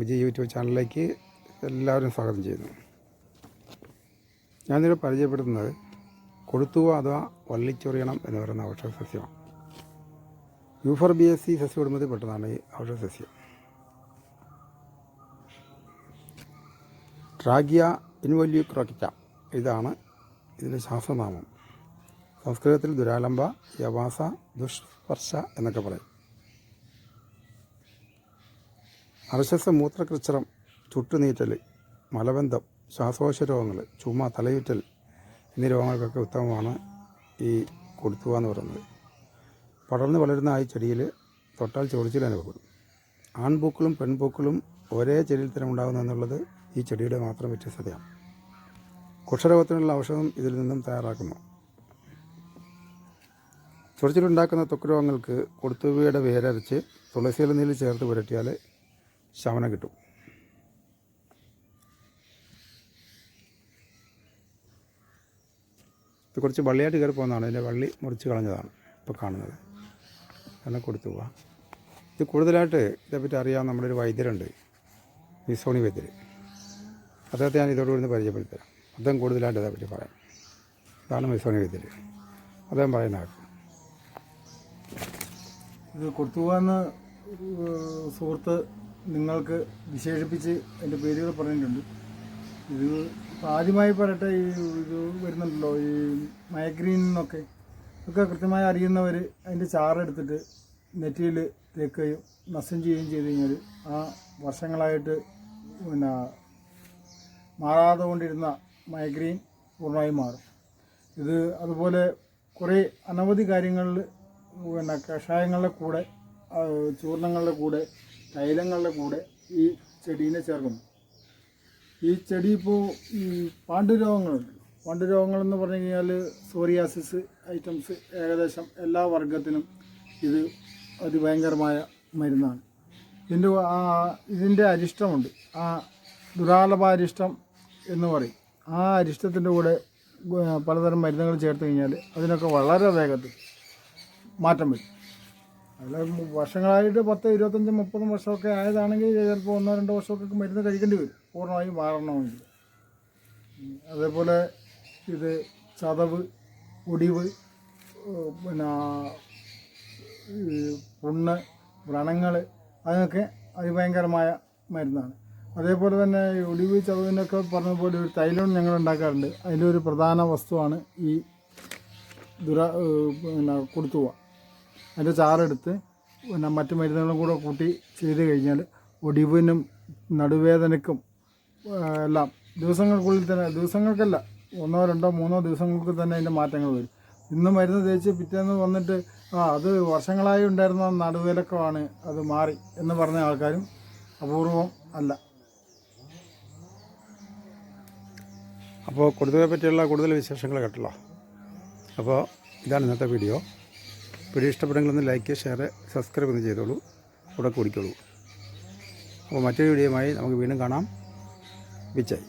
Vijay YouTube ചാനലിലേക്ക് എല്ലാവരും സ്വാഗതം ചെയ്യുന്നു. ഞാനിവിടെ പരിചയപ്പെടുത്തുന്നത് കൊടുത്തുവ അഥവാ വള്ളിച്ചൊറിയണം എന്ന് പറയുന്ന ഔഷധ സസ്യമാണ്. യൂഫർ ബി എസ് സി സസ്യ കുടുംബത്തിൽ പെട്ടതാണ് ഈ ഔഷധ സസ്യം. ട്രാഗിയ ഇൻവല്യൂ ക്രോക്കിറ്റ ഇതാണ് ഇതിന്റെ ശാസ്ത്രനാമം. സംസ്കൃതത്തിൽ ദുരാലംബ യവാസ ദുഷ്സ്പർശ എന്നൊക്കെ പറയും. അർശസ് മൂത്രകൃച്ഛ്രം ചുട്ടുനീറ്റൽ മലബന്ധം ശ്വാസകോശ രോഗങ്ങൾ ചുമ തലയുറ്റൽ എന്നീ രോഗങ്ങൾക്കൊക്കെ ഉത്തമമാണ് ഈ കൊടുത്തുക എന്ന് പറയുന്നത്. പടർന്ന് വളരുന്ന ആ ചെടിയിൽ തൊട്ടാൽ ചൊറിച്ചിൽ അനുഭവപ്പെടും. ആൺപൂക്കളും പെൺപൂക്കളും ഒരേ ചെടിയിൽ തന്നെ ഉണ്ടാകുന്നു എന്നുള്ളത് ഈ ചെടിയുടെ മാത്രം വ്യത്യസ്തതയാണ്. കുഷരോഗത്തിനുള്ള ഔഷധം ഇതിൽ നിന്നും തയ്യാറാക്കുന്നു. ചൊറിച്ചിലുണ്ടാക്കുന്ന തൊക്കു രോഗങ്ങൾക്ക് കൊടുത്തുവയുടെ വേരരച്ച് തുളസിയില നീര് ചേർത്ത് പുരട്ടിയാൽ ശമനം കിട്ടും. ഇത് കുറച്ച് വള്ളിയായിട്ട് കയറി പോകുന്നതാണ്. ഇതിന്റെ വള്ളി മുറിച്ച് കളഞ്ഞതാണ് ഇപ്പോൾ കാണുന്നത്. എന്നെ കൊടുത്തു പോവാം. ഇത് കൂടുതലായിട്ട് ഇതേപ്പറ്റി അറിയാൻ നമ്മുടെ ഒരു വൈദ്യരുണ്ട്. മിസോണി വൈദ്യർ അദ്ദേഹത്തെ ഞാൻ ഇതോടുകൂടി ഒന്ന് പരിചയപ്പെടുത്തരാം അദ്ദേഹം കൂടുതലായിട്ട് ഇതേപ്പറ്റി പറയാം. ഇതാണ് മിസോണി വൈദ്യർ അദ്ദേഹം പറയുന്ന ആൾക്ക്. ഇത് കൊടുത്തു പോകാമെന്ന് സുഹൃത്ത് നിങ്ങൾക്ക് വിശേഷിപ്പിച്ച് എന്റെ പേരുകൾ പറഞ്ഞിട്ടുണ്ട്. ഇത് ആദ്യമായി പറയട്ടെ ഈ ഇത് വരുന്നുണ്ടല്ലോ ഈ മൈഗ്രീൻ എന്നൊക്കെ. ഒക്കെ കൃത്യമായി അറിയുന്നവർ അതിന്റെ ചാറെടുത്തിട്ട് നെറ്റിയിൽ തേക്കുകയും നസം ചെയ്യുകയും ചെയ്ത് കഴിഞ്ഞാൽ ആ വർഷങ്ങളായിട്ട് പിന്നെ മാറാതെ കൊണ്ടിരുന്ന മൈഗ്രീൻ പൂർണമായും മാറും. ഇത് അതുപോലെ കുറേ അനവധി കാര്യങ്ങളിൽ പിന്നെ കഷായങ്ങളുടെ കൂടെ ചൂർണങ്ങളുടെ കൂടെ തൈലങ്ങളുടെ കൂടെ ഈ ചെടീനെ ചേർക്കും ഈ ചെടി ഇപ്പോൾ ഈ പാണ്ഡുരോഗങ്ങളുണ്ട് പാണ്ഡുരോഗങ്ങളെന്ന് പറഞ്ഞു കഴിഞ്ഞാൽ സോറിയാസിസ് ഐറ്റംസ് ഏകദേശം എല്ലാ വർഗത്തിനും ഇത് അതിഭയങ്കരമായ മരുന്നാണ്. ഇതിന്റെ ആ ഇതിന്റെ അരിഷ്ടമുണ്ട്. ആ ദുരാലഭാരിഷ്ടം എന്ന് പറയും. ആ അരിഷ്ടത്തിന്റെ കൂടെ പലതരം മരുന്നുകൾ ചേർത്ത് കഴിഞ്ഞാൽ അതിനൊക്കെ വളരെ വേഗത്തിൽ മാറ്റം വരും. അതിൽ വർഷങ്ങളായിട്ട് പത്ത് ഇരുപത്തഞ്ച് മുപ്പതും വർഷമൊക്കെ ആയതാണെങ്കിൽ ചിലപ്പോൾ ഒന്നോ രണ്ടോ വർഷമൊക്കെ മരുന്ന് കഴിക്കേണ്ടി വരും. പൂർണമായും മാറണമെങ്കിൽ. അതേപോലെ ഇത് ചതവ് ഒടിവ് പിന്നെ പുണ്ണ് വ്രണങ്ങൾ അതിനൊക്കെ അതിഭയങ്കരമായ മരുന്നാണ്. അതേപോലെ തന്നെ ഒടിവ് ചതവിനൊക്കെ പറഞ്ഞതുപോലെ ഒരു തൈലം ഞങ്ങൾ ഉണ്ടാക്കാറുണ്ട്. ഒരു പ്രധാന വസ്തുവാണ് ഈ ദുര പിന്നെ കൊടുത്തുപോവുക അതിന്റെ ചാറെടുത്ത് പിന്നെ മറ്റു മരുന്നുകളും കൂടെ കൂട്ടി ചെയ്ത് കഴിഞ്ഞാൽ ഒടിവിനും നടുവേദനക്കും എല്ലാം ദിവസങ്ങൾക്കുള്ളിൽ തന്നെ ദിവസങ്ങൾക്കല്ല ഒന്നോ രണ്ടോ മൂന്നോ ദിവസങ്ങൾക്ക് തന്നെ അതിന്റെ മാറ്റങ്ങൾ വരും. ഇന്ന് മരുന്ന് തേച്ച് പിറ്റേന്ന് വന്നിട്ട് ആ അത് വർഷങ്ങളായി ഉണ്ടായിരുന്ന നടുവേലക്കമാണ് അത് മാറി എന്ന് പറഞ്ഞ ആൾക്കാരും അപൂർവം അല്ല. അപ്പോൾ കൊടുത്തതിനെ പറ്റിയുള്ള കൂടുതൽ വിശേഷങ്ങൾ കേട്ടല്ലോ. അപ്പോൾ ഇതാണ് ഇന്നത്തെ വീഡിയോ. വീഡിയോ ഇഷ്ടപ്പെടുന്നെങ്കിൽ ഒന്ന് ലൈക്ക് ഷെയർ സബ്സ്ക്രൈബ് ഒന്ന് ചെയ്തോളൂ. കൂടെ കൂടിക്കോളൂ. അപ്പോൾ മറ്റൊരു വീഡിയോയുമായി നമുക്ക് വീണ്ടും കാണാം. വിജയ്.